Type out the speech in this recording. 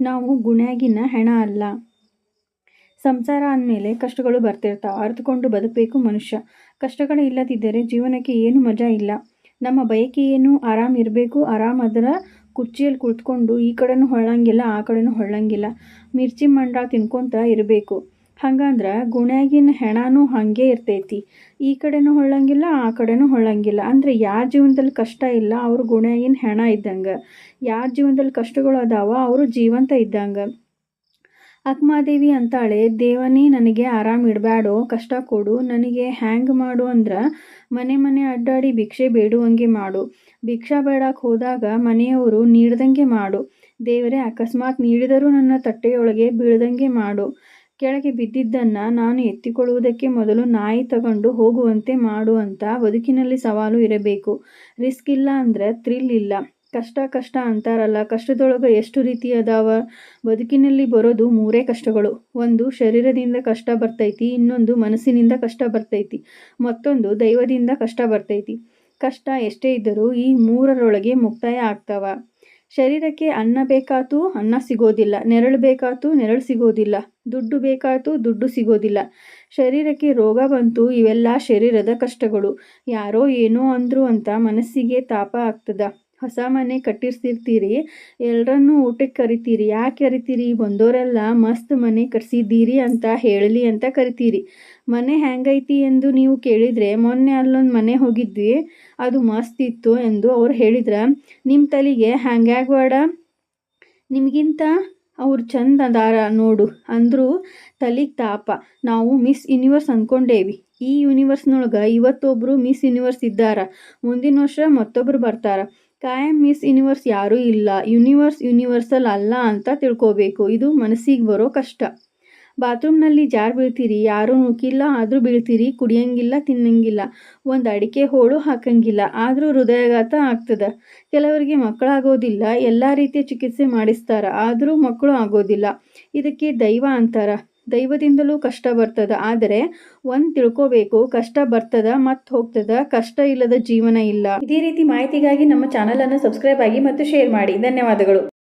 ನಾವು ಗುಣ್ಯಾಗಿನ ಹೆಣ ಅಲ್ಲ. ಸಂಸಾರ ಅಂದಮೇಲೆ ಕಷ್ಟಗಳು ಬರ್ತಿರ್ತಾವೆ. ಅರ್ಥಕೊಂಡು ಬದುಕಬೇಕು ಮನುಷ್ಯ. ಕಷ್ಟಗಳು ಇಲ್ಲದಿದ್ದರೆ ಜೀವನಕ್ಕೆ ಏನು ಮಜಾ ಇಲ್ಲ. ನಮ್ಮ ಬಯಕೆ ಏನು? ಆರಾಮ್ ಇರಬೇಕು. ಆರಾಮ್ ಅದರ ಕುರ್ಚಿಯಲ್ಲಿ ಕುಳಿತುಕೊಂಡು ಈ ಕಡೆನೂ ಹೊಳ್ಳಂಗಿಲ್ಲ, ಆ ಕಡೆನೂ ಹೊಳ್ಳಂಗಿಲ್ಲ. ಮಿರ್ಚಿ ಮಂಡ ತಿನ್ಕೊತ ಇರಬೇಕು. ಹಂಗಂದ್ರೆ ಗುಣ್ಯಾಗಿನ ಹೆಣನೂ ಹಾಗೆ ಇರ್ತೈತಿ. ಈ ಕಡೆನೂ ಹೊಳ್ಳಂಗಿಲ್ಲ, ಆ ಕಡೆನೂ ಹೊಳ್ಳಂಗಿಲ್ಲ. ಅಂದರೆ ಯಾರ ಜೀವನದಲ್ಲಿ ಕಷ್ಟ ಇಲ್ಲ, ಅವರು ಗುಣ್ಯಾಗಿನ ಹೆಣ ಇದ್ದಂಗೆ. ಯಾರ ಜೀವನದಲ್ಲಿ ಕಷ್ಟಗಳು ಅದಾವ, ಅವರು ಜೀವಂತ ಇದ್ದಂಗೆ. ಅಕ್ಮಾದೇವಿ ಅಂತಾಳೆ, ದೇವನೇ ನನಗೆ ಆರಾಮ ಇಡಬೇಡೋ ಕಷ್ಟ ಕೊಡು, ನನಗೆ ಹ್ಯಾಂಗ್ ಮಾಡು ಅಂದ್ರೆ ಮನೆ ಮನೆ ಅಡ್ಡಾಡಿ ಭಿಕ್ಷೆ ಬೇಡುವಂಗೆ ಮಾಡು. ಭಿಕ್ಷಾ ಬೇಡಕ್ಕೆ ಹೋದಾಗ ಮನೆಯವರು ನೀಡ್ದಂಗೆ ಮಾಡು. ದೇವರೇ ಅಕಸ್ಮಾತ್ ನೀಡಿದರೂ ನನ್ನ ತಟ್ಟೆಯೊಳಗೆ ಬೀಳ್ದಂಗೆ ಮಾಡು. ಕೆಳಗೆ ಬಿದ್ದಿದ್ದನ್ನು ನಾನು ಎತ್ತಿಕೊಳ್ಳುವುದಕ್ಕೆ ಮೊದಲು ನಾಯಿ ತಗೊಂಡು ಹೋಗುವಂತೆ ಮಾಡು ಅಂತ ಬದುಕಿನಲ್ಲಿ ಸವಾಲು ಇರಬೇಕು. ರಿಸ್ಕ್ ಇಲ್ಲ ಅಂದರೆ ಥ್ರಿಲ್ ಇಲ್ಲ. ಕಷ್ಟ ಕಷ್ಟ ಅಂತಾರಲ್ಲ, ಕಷ್ಟದೊಳಗೆ ಎಷ್ಟು ರೀತಿ ಅದಾವ ಬದುಕಿನಲ್ಲಿ ಬರೋದು ಮೂರೇ ಕಷ್ಟಗಳು. ಒಂದು, ಶರೀರದಿಂದ ಕಷ್ಟ ಬರ್ತೈತಿ. ಇನ್ನೊಂದು, ಮನಸ್ಸಿನಿಂದ ಕಷ್ಟ ಬರ್ತೈತಿ. ಮತ್ತೊಂದು, ದೈವದಿಂದ ಕಷ್ಟ ಬರ್ತೈತಿ. ಕಷ್ಟ ಎಷ್ಟೇ ಇದ್ದರೂ ಈ ಮೂರರೊಳಗೆ ಮುಕ್ತಾಯ ಆಗ್ತಾವ. ಶರೀರಕ್ಕೆ ಅನ್ನ ಬೇಕಾತು ಅನ್ನ ಸಿಗೋದಿಲ್ಲ, ನೆರಳು ಬೇಕಾತು ನೆರಳು ಸಿಗೋದಿಲ್ಲ, ದುಡ್ಡು ಬೇಕಾತು ದುಡ್ಡು ಸಿಗೋದಿಲ್ಲ. ಶರೀರಕ್ಕೆ ರೋಗ ಬಂತು, ಇವೆಲ್ಲ ಶರೀರದ ಕಷ್ಟಗಳು. ಯಾರೋ ಏನೋ ಅಂದ್ರು ಅಂತ ಮನಸ್ಸಿಗೆ ತಾಪ ಆಗ್ತದ. ಹೊಸ ಮನೆ ಕಟ್ಟಿರ್ಸಿರ್ತೀರಿ ಎಲ್ಲರನ್ನೂ ಊಟಕ್ಕೆ ಕರಿತೀರಿ. ಯಾಕೆ ಕರಿತೀರಿ? ಬಂದೋರೆಲ್ಲ ಮಸ್ತ್ ಮನೆ ಕಟ್ಸಿದ್ದೀರಿ ಅಂತ ಹೇಳಲಿ ಅಂತ ಕರಿತೀರಿ. ಮನೆ ಹೆಂಗೈತಿ ಎಂದು ನೀವು ಕೇಳಿದರೆ, ಮೊನ್ನೆ ಅಲ್ಲೊಂದು ಮನೆ ಹೋಗಿದ್ವಿ, ಅದು ಮಸ್ತ್ ಇತ್ತು ಎಂದು ಅವ್ರು ಹೇಳಿದ್ರೆ. ನಿಮ್ಮ ತಲೆಗೆ ಹ್ಯಾಂಗ್ಯಾಗ್ಬೇಡ ನಿಮಗಿಂತ ಅವ್ರು ಚಂದ ಅದಾರ ನೋಡು ಅಂದರೂ ತಲೆಗೆ ತಾಪ. ನಾವು ಮಿಸ್ ಯೂನಿವರ್ಸ್ ಅಂದ್ಕೊಂಡೇವಿ ಈ ಯೂನಿವರ್ಸ್ನೊಳಗೆ ಇವತ್ತೊಬ್ಬರು ಮಿಸ್ ಯೂನಿವರ್ಸ್ ಇದ್ದಾರ. ಮುಂದಿನ ವರ್ಷ ಮತ್ತೊಬ್ಬರು ಬರ್ತಾರ. ಕಾಯಂ ಮಿಸ್ ಯೂನಿವರ್ಸ್ ಯಾರೂ ಇಲ್ಲ. ಯೂನಿವರ್ಸ್ ಯೂನಿವರ್ಸಲ್ ಅಲ್ಲ ಅಂತ ತಿಳ್ಕೋಬೇಕು. ಇದು ಮನಸ್ಸಿಗೆ ಬರೋ ಕಷ್ಟ. ಬಾತ್ರೂಮ್ನಲ್ಲಿ ಜಾರ್ ಬೀಳ್ತೀರಿ, ಯಾರೂ ನುಕ್ಕಿಲ್ಲ ಆದರೂ ಬೀಳ್ತೀರಿ, ಕುಡಿಯಂಗಿಲ್ಲ, ತಿನ್ನಂಗಿಲ್ಲ. ಒಂದು ಅಡಿಕೆ ಹೋಳು ಹಾಕಂಗಿಲ್ಲ, ಆದರೂ ಹೃದಯಾಘಾತ ಆಗ್ತದೆ. ಕೆಲವರಿಗೆ ಮಕ್ಕಳಾಗೋದಿಲ್ಲ, ಎಲ್ಲ ರೀತಿಯ ಚಿಕಿತ್ಸೆ ಮಾಡಿಸ್ತಾರ, ಆದರೂ ಮಕ್ಕಳು ಆಗೋದಿಲ್ಲ. ಇದಕ್ಕೆ ದೈವ ಅಂತಾರ. ದೈವದಿಂದಲೂ ಕಷ್ಟ ಬರ್ತದ. ಆದರೆ ಒಂದು ತಿಳ್ಕೋಬೇಕು, ಕಷ್ಟ ಬರ್ತದ ಮತ್ತು ಹೋಗ್ತದ. ಕಷ್ಟ ಇಲ್ಲದ ಜೀವನ ಇಲ್ಲ. ಇದೇ ರೀತಿ ಮಾಹಿತಿಗಾಗಿ ನಮ್ಮ ಚಾನಲನ್ನು ಸಬ್ಸ್ಕ್ರೈಬ್ ಆಗಿ ಮತ್ತು ಶೇರ್ ಮಾಡಿ. ಧನ್ಯವಾದಗಳು.